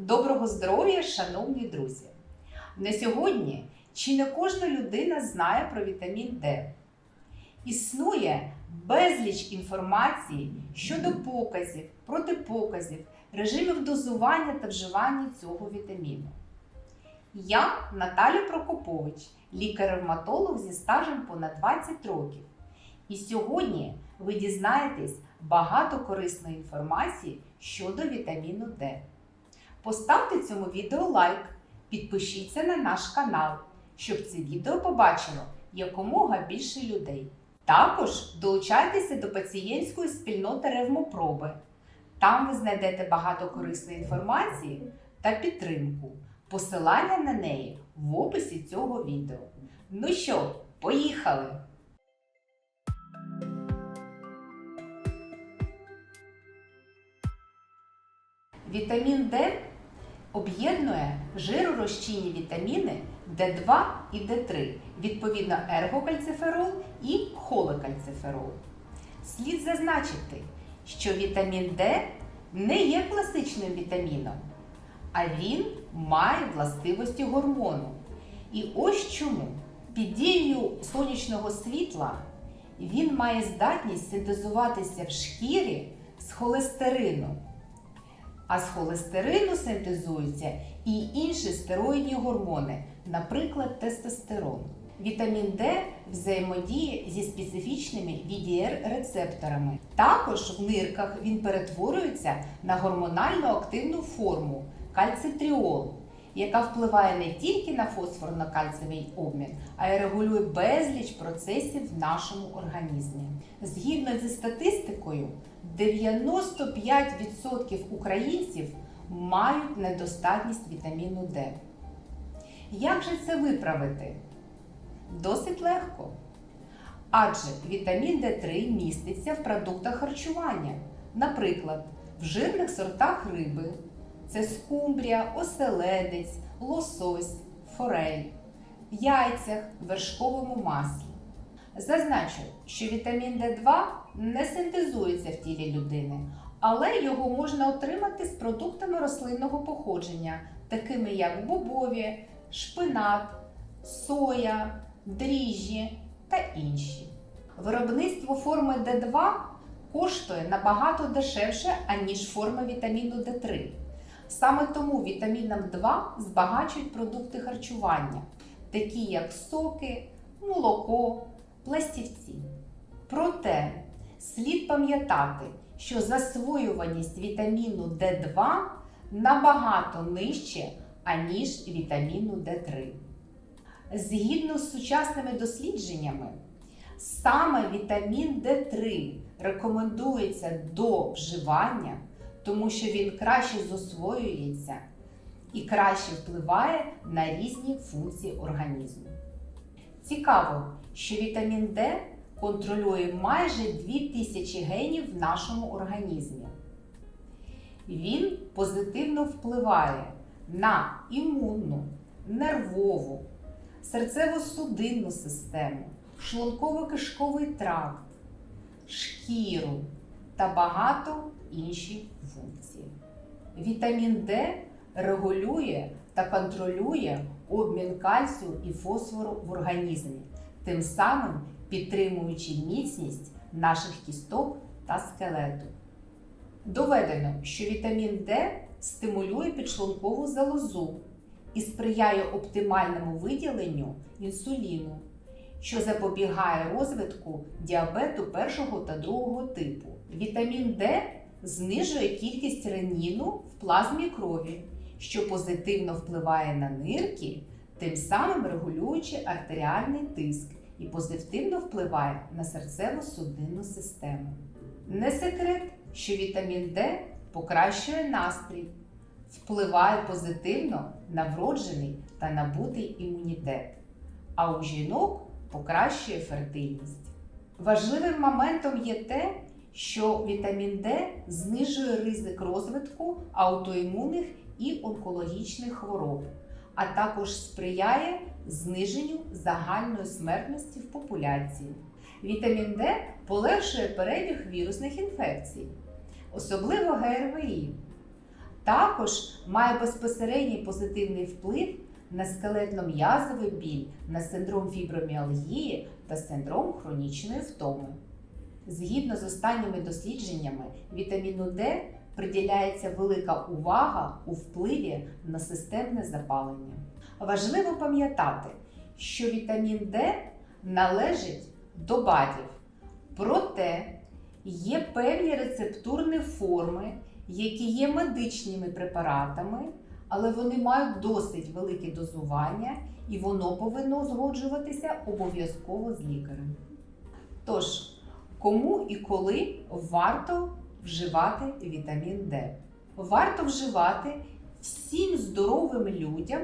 Доброго здоров'я, шановні друзі! На сьогодні чи не кожна людина знає про вітамін Д. Існує безліч інформації щодо показів, протипоказів, режимів дозування та вживання цього вітаміну. Я Наталя Прокопович, лікар-ревматолог зі стажем понад 20 років. І сьогодні ви дізнаєтесь багато корисної інформації щодо вітаміну Д. Поставте цьому відео лайк, підпишіться на наш канал, щоб це відео побачило якомога більше людей. Також долучайтеся до пацієнтської спільноти Ревмопроби. Там ви знайдете багато корисної інформації та підтримку. Посилання на неї в описі цього відео. Ну що, поїхали! Вітамін Д об'єднує жиророзчинні вітаміни Д2 і Д3, відповідно ергокальциферол і холекальциферол. Слід зазначити, що вітамін Д не є класичним вітаміном, а він має властивості гормону. І ось чому під дією сонячного світла він має здатність синтезуватися в шкірі з холестерину. А з холестерину синтезуються і інші стероїдні гормони, наприклад, тестостерон. Вітамін Д взаємодіє зі специфічними VDR-рецепторами. Також в нирках він перетворюється на гормонально активну форму кальцитріол, яка впливає не тільки на фосфорно-кальцевий обмін, а й регулює безліч процесів в нашому організмі. Згідно зі статистикою, 95% українців мають недостатність вітаміну Д. Як же це виправити? Досить легко. Адже вітамін Д3 міститься в продуктах харчування, наприклад, в жирних сортах риби. Це скумбрія, оселедець, лосось, форель, яйцях, вершковому маслі. Зазначу, що вітамін Д2 не синтезується в тілі людини, але його можна отримати з продуктами рослинного походження, такими як бобові, шпинат, соя, дріжджі та інші. Виробництво форми Д2 коштує набагато дешевше, аніж форма вітаміну Д3. Саме тому вітаміном 2 збагачують продукти харчування, такі як соки, молоко, пластівці. Проте слід пам'ятати, що засвоюваність вітаміну Д2 набагато нижче, аніж вітаміну Д3. Згідно з сучасними дослідженнями, саме вітамін Д3 рекомендується до вживання, тому що він краще засвоюється і краще впливає на різні функції організму. Цікаво, що вітамін Д контролює майже 2000 генів в нашому організмі. Він позитивно впливає на імунну, нервову, серцево-судинну систему, шлунково-кишковий тракт, шкіру та багато інші функції. Вітамін Д регулює та контролює обмін кальцію і фосфору в організмі, тим самим підтримуючи міцність наших кісток та скелету. Доведено, що вітамін Д стимулює підшлункову залозу і сприяє оптимальному виділенню інсуліну, що запобігає розвитку діабету першого та другого типу. Вітамін Д знижує кількість реніну в плазмі крові, що позитивно впливає на нирки, тим самим регулюючи артеріальний тиск і позитивно впливає на серцево-судинну систему. Не секрет, що вітамін Д покращує настрій, впливає позитивно на вроджений та набутий імунітет, а у жінок покращує фертильність. Важливим моментом є те, що вітамін Д знижує ризик розвитку аутоімунних і онкологічних хвороб, а також сприяє зниженню загальної смертності в популяції. Вітамін Д полегшує перебіг вірусних інфекцій, особливо ГРВІ. Також має безпосередній позитивний вплив на скелетно-м'язовий біль, на синдром фіброміалгії та синдром хронічної втоми. Згідно з останніми дослідженнями, вітаміну Д приділяється велика увага у впливі на системне запалення. Важливо пам'ятати, що вітамін Д належить до БАДів. Проте є певні рецептурні форми, які є медичними препаратами, але вони мають досить велике дозування і воно повинно узгоджуватися обов'язково з лікарем. Тож, кому і коли варто вживати вітамін Д? Варто вживати всім здоровим людям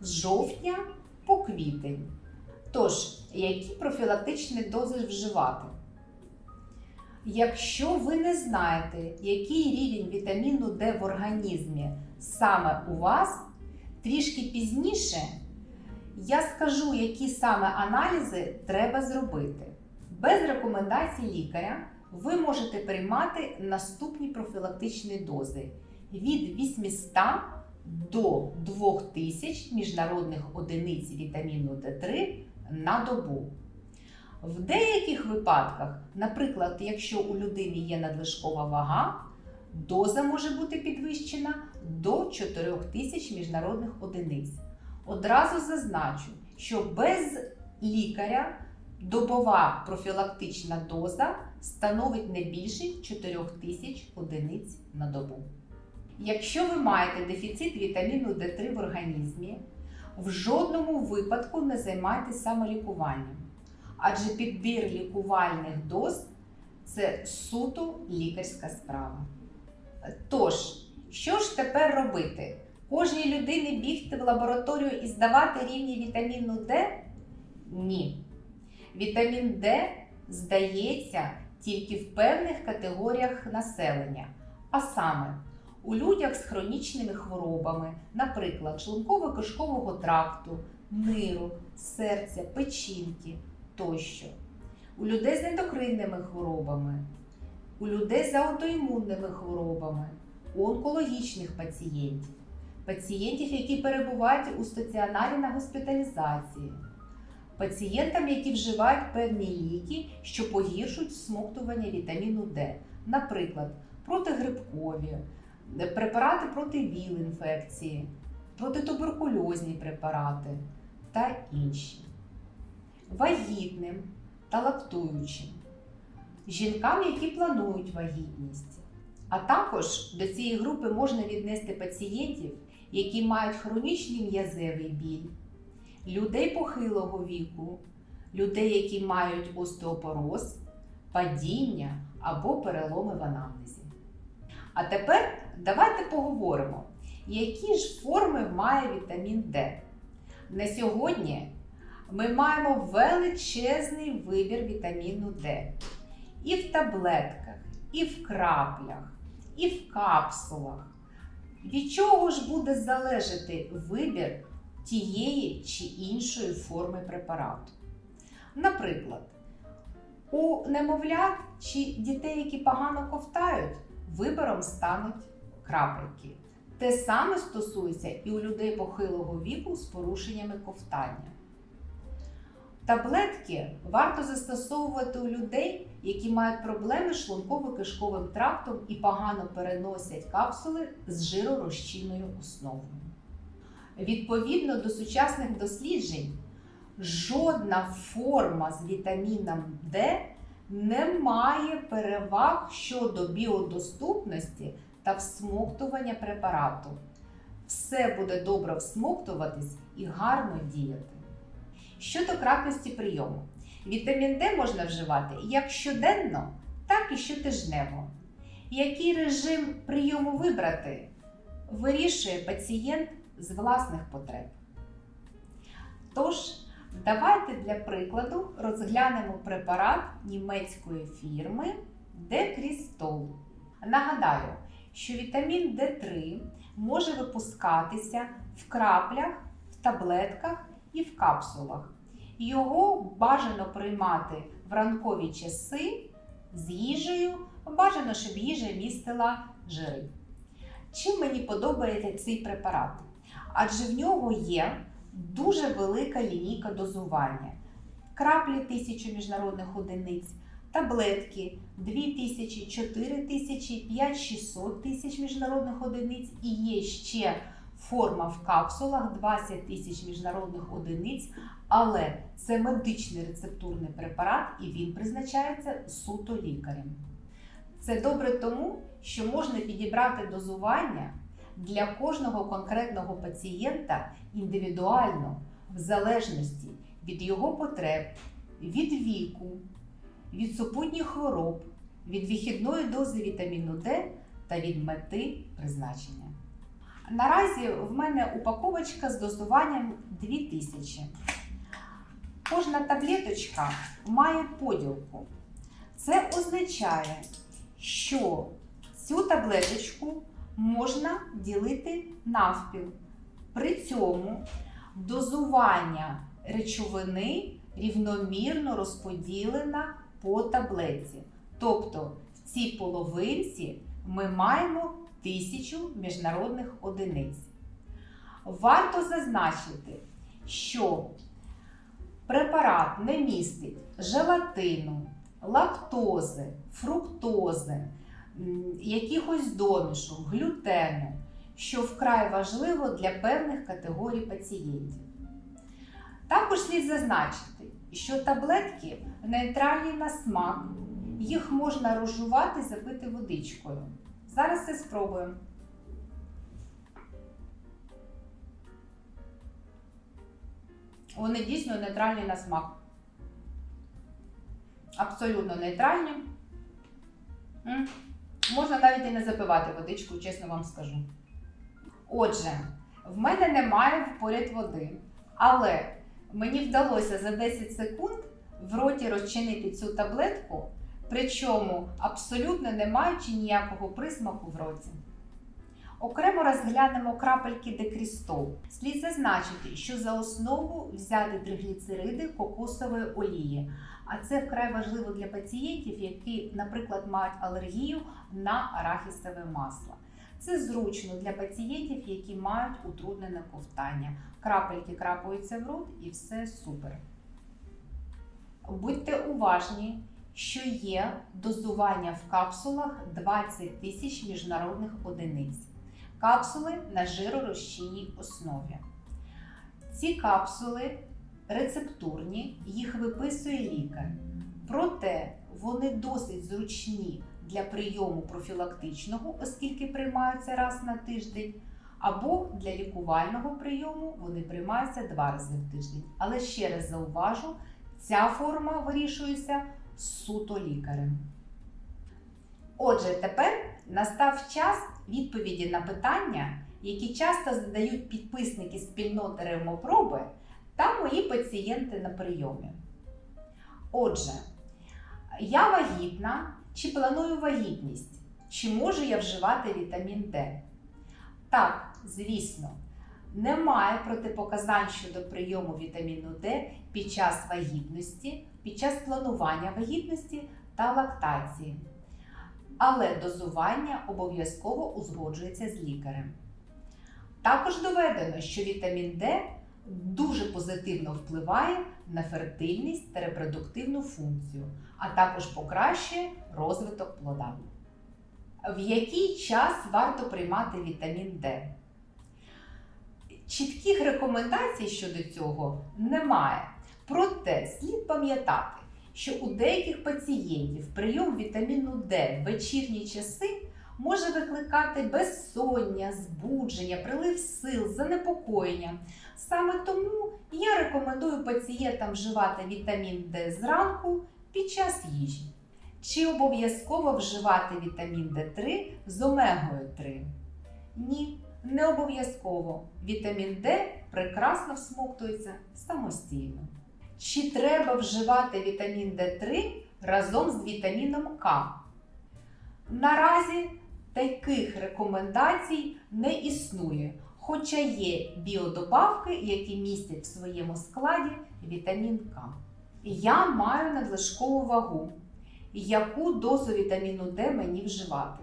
з жовтня по квітень. Тож, які профілактичні дози вживати? Якщо ви не знаєте, який рівень вітаміну Д в організмі саме у вас, трішки пізніше я скажу, які саме аналізи треба зробити. Без рекомендацій лікаря ви можете приймати наступні профілактичні дози від 800 до 2000 міжнародних одиниць вітаміну Д3 на добу. В деяких випадках, наприклад, якщо у людини є надлишкова вага, доза може бути підвищена до 4000 міжнародних одиниць. Одразу зазначу, що без лікаря добова профілактична доза становить не більше 4000 одиниць на добу. Якщо ви маєте дефіцит вітаміну Д3 в організмі, в жодному випадку не займайтеся самолікуванням, адже підбір лікувальних доз це суто лікарська справа. Тож, що ж тепер робити? Кожній людині бігти в лабораторію і здавати рівні вітаміну Д? Ні. Вітамін Д здається тільки в певних категоріях населення, а саме у людях з хронічними хворобами, наприклад, шлунково-кишкового тракту, ниру, серця, печінки тощо, у людей з ендокринними хворобами, у людей з аутоімунними хворобами, у онкологічних пацієнтів, пацієнтів, які перебувають у стаціонарі на госпіталізації, пацієнтам, які вживають певні ліки, що погіршують всмоктування вітаміну Д, наприклад, протигрибкові, препарати проти ВІЛ-інфекції, протитуберкульозні препарати та інші. Вагітним та лактуючим, жінкам, які планують вагітність. А також до цієї групи можна віднести пацієнтів, які мають хронічний м'язевий біль, людей похилого віку, людей, які мають остеопороз, падіння або переломи в анамнезі. А тепер давайте поговоримо, які ж форми має вітамін Д. На сьогодні ми маємо величезний вибір вітаміну Д і в таблетках, і в краплях, і в капсулах. Від чого ж буде залежати вибір тієї чи іншої форми препарату? Наприклад, у немовлят чи дітей, які погано ковтають, вибором стануть крапельки. Те саме стосується і у людей похилого віку з порушеннями ковтання. Таблетки варто застосовувати у людей, які мають проблеми з шлунково-кишковим трактом і погано переносять капсули з жиророзчинною основою. Відповідно до сучасних досліджень, жодна форма з вітаміном Д не має переваг щодо біодоступності та всмоктування препарату. Все буде добре всмоктуватись і гарно діяти. Щодо кратності прийому, вітамін Д можна вживати як щоденно, так і щотижнево. Який режим прийому вибрати, вирішує пацієнт з власних потреб. Тож, давайте для прикладу розглянемо препарат німецької фірми Декрістол. Нагадаю, що вітамін D3 може випускатися в краплях, в таблетках і в капсулах. Його бажано приймати в ранкові часи з їжею, бажано, щоб їжа містила жири. чим мені подобається цей препарат? Адже в нього є дуже велика лінійка дозування. Краплі 1000 міжнародних одиниць, таблетки 2000, 4000, 5 600 тисяч міжнародних одиниць і є ще форма в капсулах 20 тисяч міжнародних одиниць, але це медичний рецептурний препарат і він призначається суто лікарем. Це добре тому, що можна підібрати дозування для кожного конкретного пацієнта індивідуально, в залежності від його потреб, від віку, від супутніх хвороб, від вихідної дози вітаміну Д та від мети призначення. Наразі в мене упаковочка з дозуванням 2000. Кожна таблеточка має поділку. Це означає, що цю таблеточку можна ділити навпіл. При цьому дозування речовини рівномірно розподілена по таблетці. Тобто в цій половинці ми маємо тисячу міжнародних одиниць. Варто зазначити, що препарат не містить желатину, лактози, фруктози, якихось домішок, глютену, що вкрай важливо для певних категорій пацієнтів. Також слід зазначити, що таблетки нейтральні на смак, їх можна розжувати, запити водичкою. Зараз це спробуємо. Вони дійсно нейтральні на смак. Абсолютно нейтральні. Можна навіть і не запивати водичку, чесно вам скажу. Отже, в мене немає поряд води, але мені вдалося за 10 секунд в роті розчинити цю таблетку, причому абсолютно не маючи ніякого присмаку в роті. Окремо розглянемо крапельки декрістол. Слід зазначити, що за основу взяти тригліцериди кокосової олії. А це вкрай важливо для пацієнтів, які, наприклад, мають алергію на арахісове масло. Це зручно для пацієнтів, які мають утруднене ковтання. Крапельки крапаються в рот і все супер. Будьте уважні, що є дозування в капсулах 20 тисяч міжнародних одиниць. Капсули на жиророзчинній основі. Ці капсули рецептурні, їх виписує лікар. Проте вони досить зручні для прийому профілактичного, оскільки приймаються раз на тиждень, або для лікувального прийому вони приймаються два рази в тиждень. Але ще раз зауважу, ця форма вирішується суто лікарем. Отже, тепер настав час відповіді на питання, які часто задають підписники спільноти ревмопроби та мої пацієнти на прийомі. Отже, я вагітна чи планую вагітність? Чи можу я вживати вітамін Д? Так, звісно, немає протипоказань щодо прийому вітаміну Д під час вагітності, під час планування вагітності та лактації. Але дозування обов'язково узгоджується з лікарем. Також доведено, що вітамін Д дуже позитивно впливає на фертильність та репродуктивну функцію, а також покращує розвиток плода. В який час варто приймати вітамін Д? Чітких рекомендацій щодо цього немає. Проте слід пам'ятати, що у деяких пацієнтів прийом вітаміну Д в вечірні часи може викликати безсоння, збудження, прилив сил, занепокоєння. Саме тому я рекомендую пацієнтам вживати вітамін Д зранку під час їжі. Чи обов'язково вживати вітамін Д3 з омегою 3? Ні, не обов'язково. Вітамін Д прекрасно всмоктується самостійно. Чи треба вживати вітамін Д3 разом з вітаміном К? Наразі таких рекомендацій не існує, хоча є біодобавки, які містять в своєму складі вітамін К. Я маю надлишкову вагу. Яку дозу вітаміну Д мені вживати?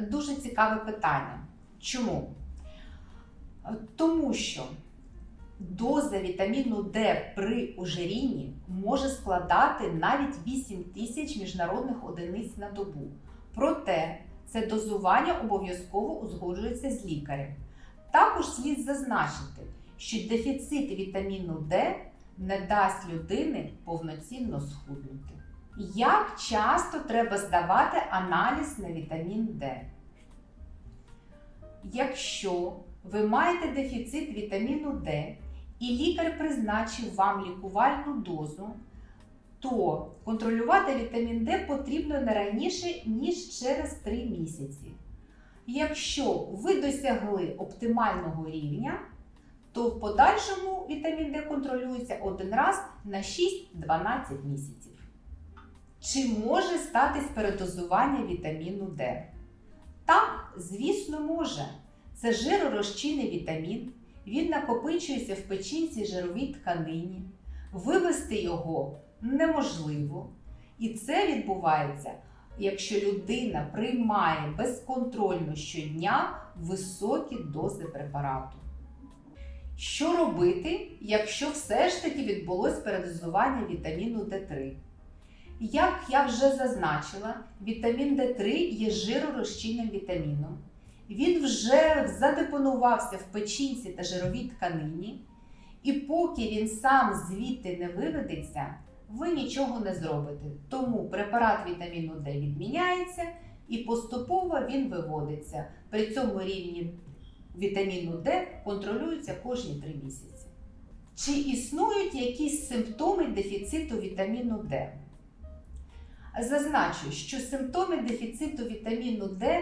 Дуже цікаве питання. Чому? Тому що доза вітаміну Д при ожирінні може складати навіть 8 тисяч міжнародних одиниць на добу. Проте це дозування обов'язково узгоджується з лікарем. Також слід зазначити, що дефіцит вітаміну Д не дасть людини повноцінно схуднути. Як часто треба здавати аналіз на вітамін Д? Якщо ви маєте дефіцит вітаміну Д і лікар призначив вам лікувальну дозу, то контролювати вітамін Д потрібно не раніше, ніж через 3 місяці. Якщо ви досягли оптимального рівня, то в подальшому вітамін Д контролюється один раз на 6-12 місяців. Чи може статись передозування вітаміну Д? Так, звісно, може. Це жиророзчинний вітамін, він накопичується в печінці жировій тканині. Вивести його неможливо. І це відбувається, якщо людина приймає безконтрольно щодня високі дози препарату. Що робити, якщо все ж таки відбулось передозування вітаміну Д3? Як я вже зазначила, вітамін Д3 є жиророзчинним вітаміном. Він вже задепонувався в печінці та жировій тканині, і поки він сам звідти не виведеться, ви нічого не зробите. Тому препарат вітаміну Д відміняється і поступово він виводиться. При цьому рівні вітаміну Д контролюється кожні 3 місяці. Чи існують якісь симптоми дефіциту вітаміну Д? Зазначу, що симптоми дефіциту вітаміну Д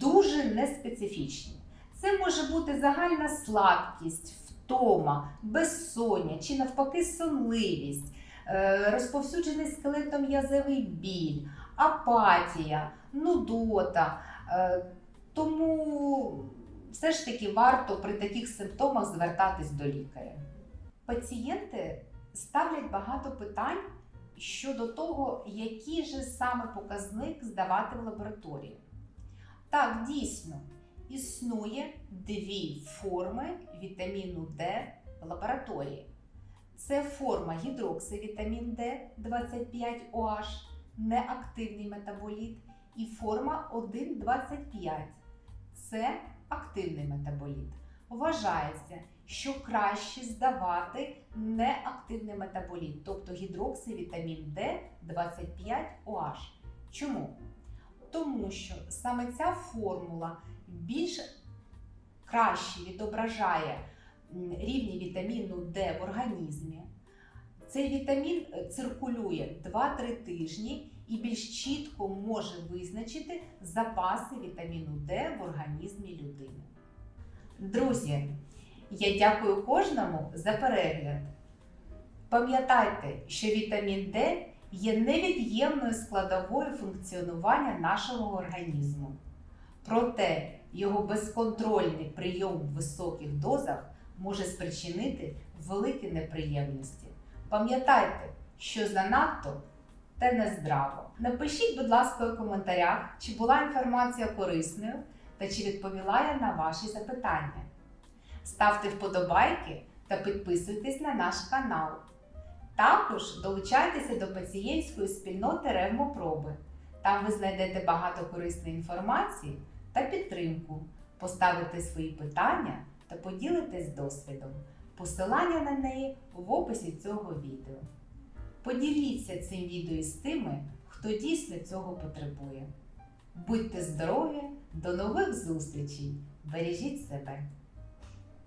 дуже неспецифічні. Це може бути загальна слабкість, втома, безсоння чи навпаки сонливість, розповсюджений скелетом язовий біль, апатія, нудота. Е, Тому все ж таки варто при таких симптомах звертатись до лікаря. Пацієнти ставлять багато питань щодо того, який же саме показник здавати в лабораторії. Так, дійсно, існує дві форми вітаміну Д в лабораторії. Це форма гідроксивітамін Д 25OH, неактивний метаболіт, і форма 1,25 це активний метаболіт. Вважається, що краще здавати неактивний метаболіт, тобто гідроксивітамін Д 25OH. Чому? Тому що саме ця формула більш краще відображає рівні вітаміну Д в організмі. Цей вітамін е, циркулює 2-3 тижні і більш чітко може визначити запаси вітаміну Д в організмі людини. Друзі, я дякую кожному за перегляд. Пам'ятайте, що вітамін Д є невід'ємною складовою функціонування нашого організму. Проте його безконтрольний прийом в високих дозах може спричинити великі неприємності. Пам'ятайте, що занадто те нездраво. Напишіть, будь ласка, у коментарях, чи була інформація корисною та чи відповіла я на ваші запитання. Ставте вподобайки та підписуйтесь на наш канал. Також долучайтеся до пацієнтської спільноти Ревмопроби. Там ви знайдете багато корисної інформації та підтримку, поставите свої питання та поділитесь досвідом. Посилання на неї в описі цього відео. Поділіться цим відео з тими, хто дійсно цього потребує. Будьте здорові! До нових зустрічей! Бережіть себе!